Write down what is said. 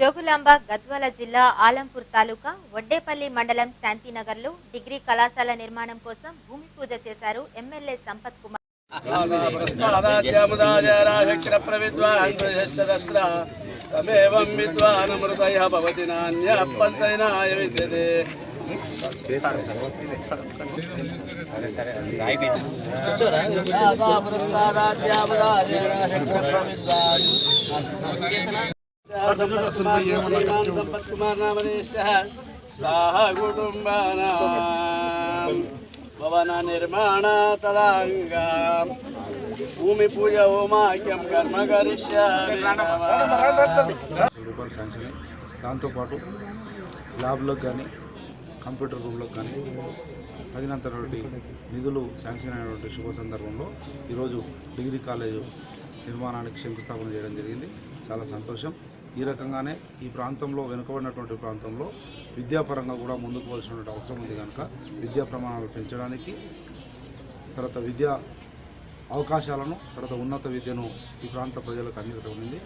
జోగులాంబ గద్వాల జిల్లా ఆలంపూర్ తాలూకా వడ్డేపల్లి మండలం శాంతినగర్లో డిగ్రీ కళాశాల నిర్మాణం కోసం భూమి పూజ చేశారు ఎమ్మెల్యే సంపత్ కుమార్. సాహ భవన నిర్మాణ తదాంగా భూమి పూజ హోమాఖ్యం కర్మ కరిష్యామి రూపాయలు శాంక్షన్ దాంతోపాటు ల్యాబ్లకు కానీ కంప్యూటర్ రూమ్లకు కానీ తగినంతటువంటి నిధులు శాంక్షన్ అయినటువంటి శుభ సందర్భంలో ఈరోజు డిగ్రీ కాలేజు నిర్మాణానికి శంకుస్థాపన చేయడం జరిగింది చాలా సంతోషం ఈ రకంగానే ఈ ప్రాంతంలో వెనుకబడినటువంటి ప్రాంతంలో విద్యాపరంగా కూడా ముందుకు పోవాల్సినటువంటి అవసరం ఉంది కనుక విద్యా ప్రమాణాలు పెంచడానికి తర్వాత విద్యా అవకాశాలను తర్వాత ఉన్నత విద్యను ఈ ప్రాంత ప్రజలకు అందించడం ఉంది